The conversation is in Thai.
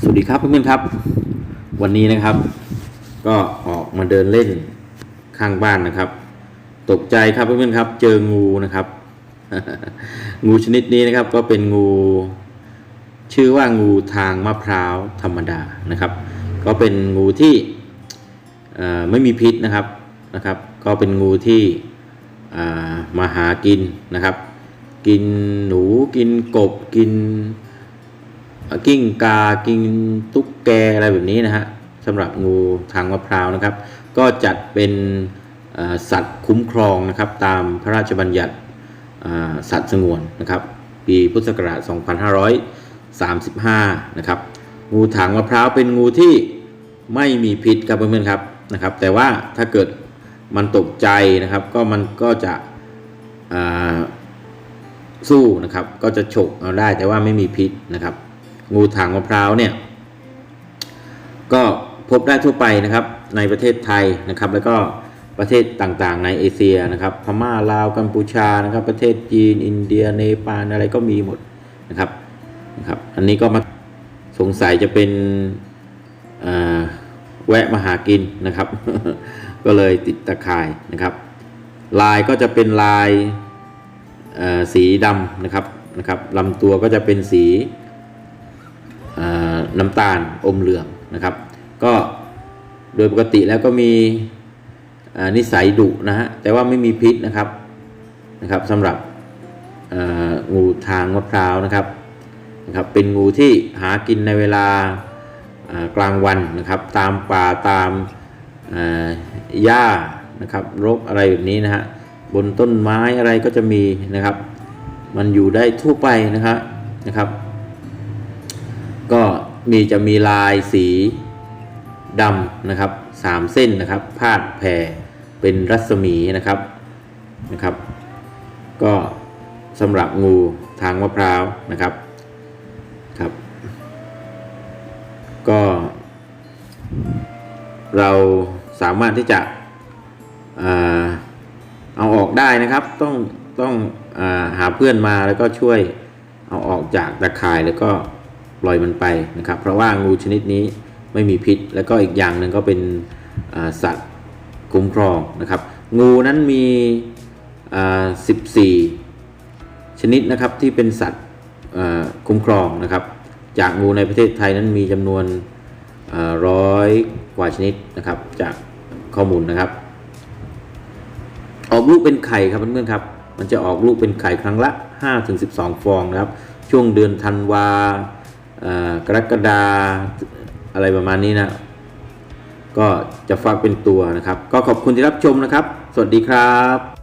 สวัสดีครับเพื่อนๆครับ วันนี้นะครับ ก็ออกมาเดินเล่นข้างบ้านนะครับ ตกใจครับเพื่อนๆครับ เจองูนะครับ งูชนิดนี้นะครับ ก็เป็นงู ชื่อว่างูทางมะพร้าวธรรมดานะครับ ก็เป็นงูที่ไม่มีพิษนะครับนะครับ ก็เป็นงูที่มาหากินนะครับ กินหนูกินกบกิน กิ้งกากินตุ๊กแกอะไรแบบนี้นะฮะสำหรับงูทางมะพร้าวนะครับ ก็จัดเป็นสัตว์คุ้มครองนะครับ ตามพระราชบัญญัติสัตว์สงวนนะครับ ปีพุทธศักราช 2535 นะครับ งูถางมะพร้าวเป็นงูที่ไม่มีพิษครับเพื่อนๆครับนะครับ แต่ว่าถ้าเกิดมันตกใจนะครับ ก็มันก็จะสู้นะครับ ก็จะฉกเอาได้แต่ว่าไม่มีพิษนะครับ งูถางมะพร้าวเนี่ยก็พบได้ทั่วไปนะครับในประเทศไทยนะครับ แล้วก็ประเทศต่างๆ ในเอเชียนะครับ พม่าลาวกัมพูชานะครับ ประเทศจีน อินเดียเนปาลอะไรก็มีหมดนะครับนะครับ อันนี้ก็มาสงสัยจะเป็นแวะมาหากินนะครับ ก็เลยติดตะข่ายนะครับ ลายก็จะเป็นลายเอ่อสีดำนะครับนะครับลำตัวก็จะเป็นสี น้ำตาลอมเหลืองนะครับ ก็โดยปกติแล้วก็มีนิสัยดุนะฮะแต่ว่าไม่มีพิษนะครับนะครับสำหรับงูทางมะพร้าวนะครับนะครับเป็นงูที่หากินในเวลากลางวันนะครับ ตามป่าตามหญ้านะครับรกอะไรแบบนี้นะฮะบนต้นไม้อะไรก็จะมีนะครับ มันอยู่ได้ทั่วไปนะครับนะครับ มีจะมีลายสีดำนะครับสามเส้นนะครับ พาดแผ่เป็นรัศมีนะครับนะครับ ก็สำหรับงูทางมะพร้าวนะครับครับ ก็ เราสามารถที่จะเอาออกได้นะครับ ต้องต้องอาหาเพื่อนมาแล้วก็ช่วยเอาออกจากตะข่ายแล้วก็ ล่อยมันไปนะครับ เพราะว่างูชนิดนี้ไม่มีพิษ แล้วก็อีกอย่างหนึ่งก็เป็นสัตว์คุ้มครองนะครับ งูนั้นมี 14 ชนิดนะครับที่เป็นสัตว์คุ้มครองนะครับ จากงูในประเทศไทยนั้นมีจำนวนร้อยกว่าชนิดนะครับจากข้อมูลนะครับ ออกลูกเป็นไข่ครับเพื่อนๆครับ มันจะออกลูกเป็นไข่ครั้งละ5ถึง12 ฟองนะครับ ช่วงเดือนธันวา กรกฎาอะไรประมาณนี้นะ ก็จะฟักเป็นตัวนะครับ ก็ขอบคุณที่รับชมนะครับ สวัสดีครับ